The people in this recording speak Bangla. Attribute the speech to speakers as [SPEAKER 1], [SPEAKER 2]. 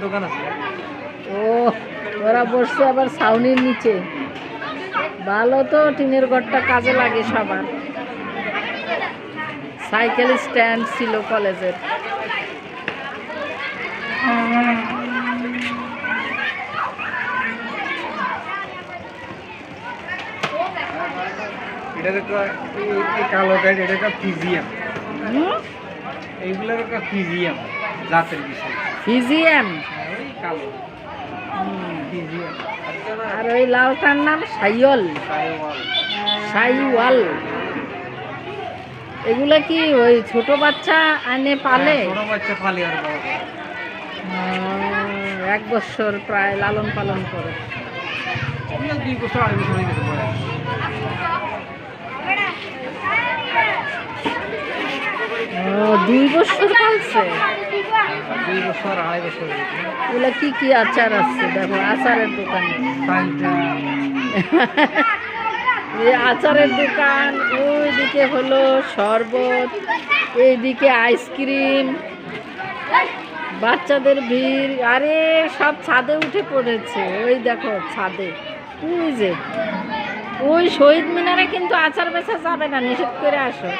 [SPEAKER 1] দোকান আছে
[SPEAKER 2] ও ওরা বসছে আবার ছাউনির নিচে। ভালো তো টিনের ঘরটা কাজে লাগে সবার। সাইকেল স্ট্যান্ড ছিল কলেজের।
[SPEAKER 1] এটা একটা এই- এই এটা একটা ফিজিয়াম। এইগুলোর একটা ফিজিয়াম জাতের বিষয়। কালো ফিজিয়াম।
[SPEAKER 2] আর ওই লালটার নাম সাইয়ল সাইওয়াল। এগুলা কি ওই ছোট বাচ্চা আনে পালে?
[SPEAKER 1] ছোট বাচ্চা পালে আর বড়। করে।
[SPEAKER 2] আহ, এক বছর প্রায় লালন পালন করে।
[SPEAKER 1] দুই বছর আড়াই বছর
[SPEAKER 2] দুই বছর পালছে
[SPEAKER 1] দুই বছর আড়াই বছর গেছে
[SPEAKER 2] কি কি আচার আছে? দেখো আচারের দোকানে। আচারের দোকান ওইদিকে হলো শরবত এইদিকে আইসক্রিম বাচ্চাদের ভিড়। আরে সব ছাদে উঠে পড়েছে। ওই দেখো ছাদে। ওই যে ওই শহীদ মিনারে কিন্তু আচার বেচা যাবে না নিষেধ করে আসো।